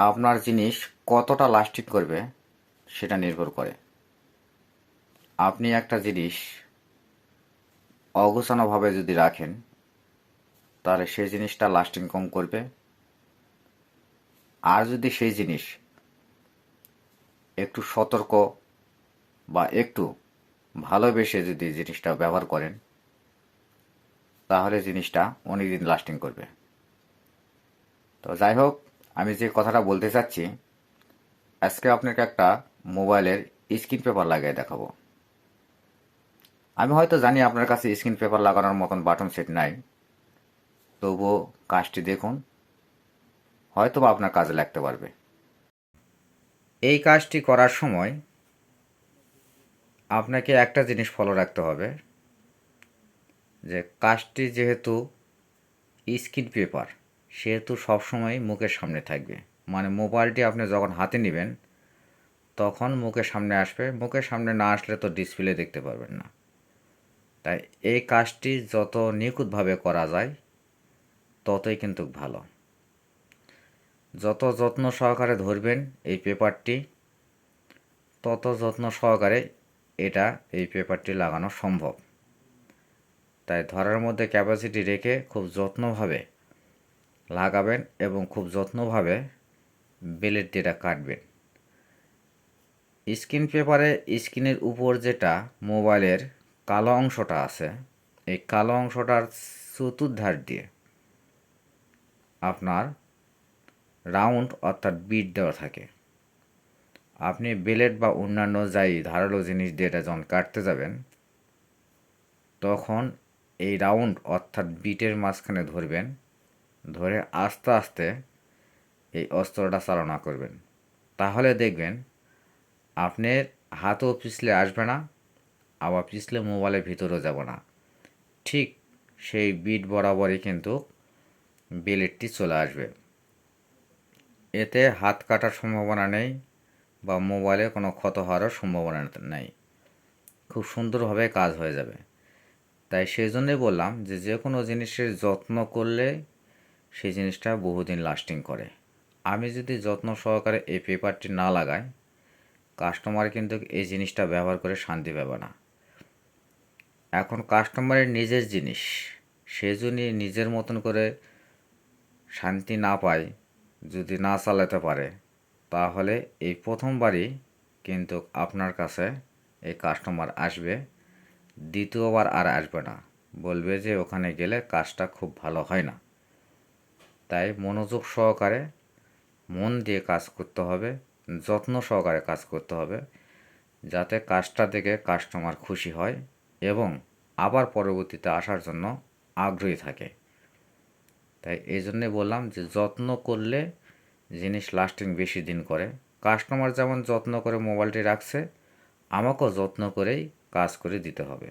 আপনার জিনিস কতটা লাস্টিং করবে সেটা নির্ভর করে। আপনি একটা জিনিস অগোছানোভাবে যদি রাখেন, তাহলে সেই জিনিসটা লাস্টিং কম করবে। আর যদি সেই জিনিস একটু সতর্ক বা একটু ভালোবেসে যদি জিনিসটা ব্যবহার করেন, তাহলে জিনিসটা অনেকদিন লাস্টিং করবে। তো যাই হোক আমি যে কথাটা বলতে চাচ্ছি, আজকে আপনাকে একটা মোবাইলের স্ক্রিন পেপার লাগিয়ে দেখাবো। আমি হয়তো জানি আপনার কাছে স্ক্রিন পেপার লাগানোর মতন বাটন সেট নাই। তবুও কাজটি দেখুন হয়তো বা আপনার কাজে লাগতে পারবে। এই কাজটি করার সময় আপনাকে একটা জিনিস ফলো রাখতে হবে, যে কাজটি যেহেতু স্ক্রিন পেপার সেহেতু সবসময় মুখের সামনে থাকবে। মানে মোবাইলটি আপনি যখন হাতে নেবেন, তখন মুখের সামনে আসবে। মুখের সামনে না আসলে তো ডিসপ্লে দেখতে পারবেন না। তাই এই কাজটি যত নিখুঁতভাবে করা যায়, ততই কিন্তু ভালো। যত যত্ন সহকারে ধরবেন এই পেপারটি, তত যত্ন সহকারে এটা এই পেপারটি লাগানো সম্ভব। তাই ধরার মধ্যে ক্যাপাসিটি রেখে খুব যত্নভাবে লাগাবেন এবং খুব যত্নভাবে দিয়ে কাটবেন। স্ক্রিন পেপারে স্ক্রিনের উপর যেটা মোবাইলের কালো অংশটা আছে, এই কালো অংশটার চতুর্ধার দিয়ে আপনার রাউন্ড অর্থাৎ বিট দেওয়া থাকে। আপনি বেলেট বা অন্যান্য যাই ধারালো জিনিস দিয়ে এটা যখন কাটতে যাবেন, তখন এই রাউন্ড অর্থাৎ বিটের মাঝখানে ধরবেন। ধরে আস্তে আস্তে এই অস্ত্রটা চালনা করবেন। তাহলে দেখবেন আপনার হাতও পিছলে আসবে না, আবার পিছলে মোবাইলের ভিতরেও যাব না। ঠিক সেই বিট বরাবরই কিন্তু বেলেটটি চলে আসবে। এতে হাত কাটার সম্ভাবনা নেই বা মোবাইলে কোনো ক্ষত হওয়ারও সম্ভাবনা নেই। খুব সুন্দরভাবে কাজ হয়ে যাবে। তাই সেই জন্যই বললাম যে যে কোনো জিনিসের যত্ন করলে সেই জিনিসটা বহুদিন লাস্টিং করে। আমি যদি যত্ন সহকারে এই পেপারটি না লাগাই কাস্টমার কিন্তু এই জিনিসটা ব্যবহার করে শান্তি পাবে না। এখন কাস্টমারের নিজের জিনিস, সে যদি নিজের মতন করে শান্তি না পায়, যদি না চালাতে পারে, তাহলে এই প্রথমবারই কিন্তু আপনার কাছে এই কাস্টমার আসবে, দ্বিতীয়বার আর আসবে না। বলবে যে ওখানে গেলে কাজটা খুব ভালো হয় না। তাই মনোযোগ সহকারে মন দিয়ে কাজ করতে হবে, যত্ন সহকারে কাজ করতে হবে, যাতে কাজটা দেখে কাস্টমার খুশি হয় এবং আবার পরবর্তীতে আসার জন্য আগ্রহী থাকে। তাই এই জন্যে বললাম যে, যত্ন করলে জিনিস লাস্টিং বেশি দিন করে। কাস্টমার যেমন যত্ন করে মোবাইলটি রাখছে, আমাকেও যত্ন করেই কাজ করে দিতে হবে।